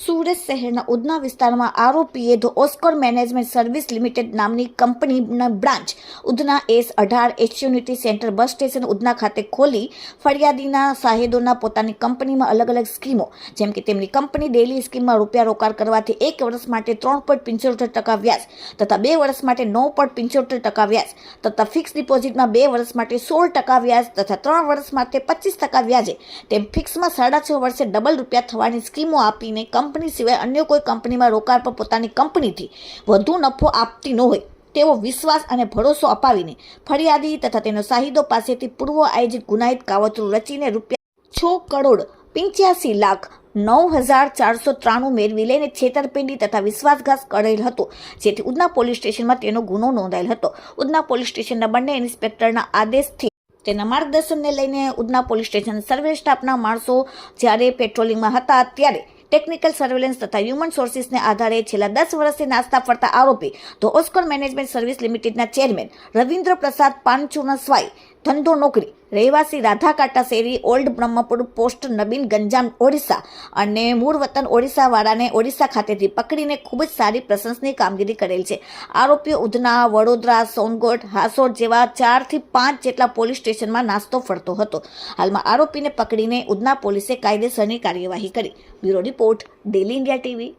સુરત શહેરના ઉધના વિસ્તારમાં આરોપીએ the Oscor management service limited નામની કંપનીના બ્રાન્ચ ઉધના એસ અઢાર એચ્યુનિટી સેન્ટર બસ સ્ટેશન ઉધના ખાતે ખોલી ફરિયાદીના સાહેદોના પોતાની કંપનીમાં અલગ અલગ સ્કીમો, જેમ કે તેમની કંપની ડેલી સ્કીમમાં રૂપિયા રોકાણ કરવાથી એક વર્ષ માટે ત્રણ પોઈન્ટ પંચોતેર ટકા વ્યાજ તથા બે વર્ષ માટે નવ પોઈન્ટ પંચોતેર ટકા વ્યાજ તથા ફિક્સ ડિપોઝિટમાં બે વર્ષ માટે સોળ ટકા વ્યાજ તથા ત્રણ વર્ષ માટે પચીસ ટકા વ્યાજે તેમ ફિક્સમાં સાડા છ વર્ષે ડબલ રૂપિયા થવાની સ્કીમો આપીને કંપની સિવાય અન્ય કોઈ કંપનીમાં રોકાણ પર પોતાની કંપનીથી વધુ નફો આપતી ન હોય તેવો વિશ્વાસ અને ભરોસો અપાવીને ફરિયાદી તથા તેનો સાહિદો પાસેથી પૂર્વ આયોજિત ગુનાહિત કાવતરું રચીને રૂપિયા છ કરોડ પંચ્યાસી લાખ નવ હજાર ચારસો ત્રાણું મેળવી લઈને છેતરપિંડી તથા વિશ્વાસઘાત કરેલ હતો, જેથી ઉધના પોલીસ સ્ટેશનમાં તેનો ગુનો નોંધાયેલ હતો. ઉધના પોલીસ સ્ટેશનના બંને ઇન્સ્પેક્ટરના આદેશથી તેના માર્ગદર્શનને લઈને ઉધના પોલીસ સ્ટેશન સર્વે સ્ટાફના માણસો જ્યારે પેટ્રોલિંગમાં હતા ત્યારે ટેકનિકલ સર્વેલન્સ તથા હ્યુમન સોર્સિસને આધારે છેલ્લા દસ વર્ષથી નાસ્તા ફરતા આરોપી ધ ઓસ્કોર મેનેજમેન્ટ સર્વિસ લિમિટેડના ચેરમેન રવિન્દ્ર પ્રસાદ પાનચુના સ્વાઈ ધંધો નોકરી. રહેવાસી રાધાકાંટા શેરી ઓલ્ડ બ્રહ્મપુર પોસ્ટ નબીન ગંજામ ઓડિશા અને મૂળ વતન ઓડિશાવાળાને ઓડિશા ખાતેથી પકડીને ખૂબ જ સારી પ્રશંસનીય કામગીરી કરેલ છે. આરોપીઓ ઉધના, વડોદરા, સોનગઢ, હાસોડ જેવા ચારથી પાંચ જેટલા પોલીસ સ્ટેશનમાં નાસ્તો ફરતો હતો. હાલમાં આરોપીને પકડીને ઉધના પોલીસે કાયદેસરની કાર્યવાહી કરી. Bureau report, daily India TV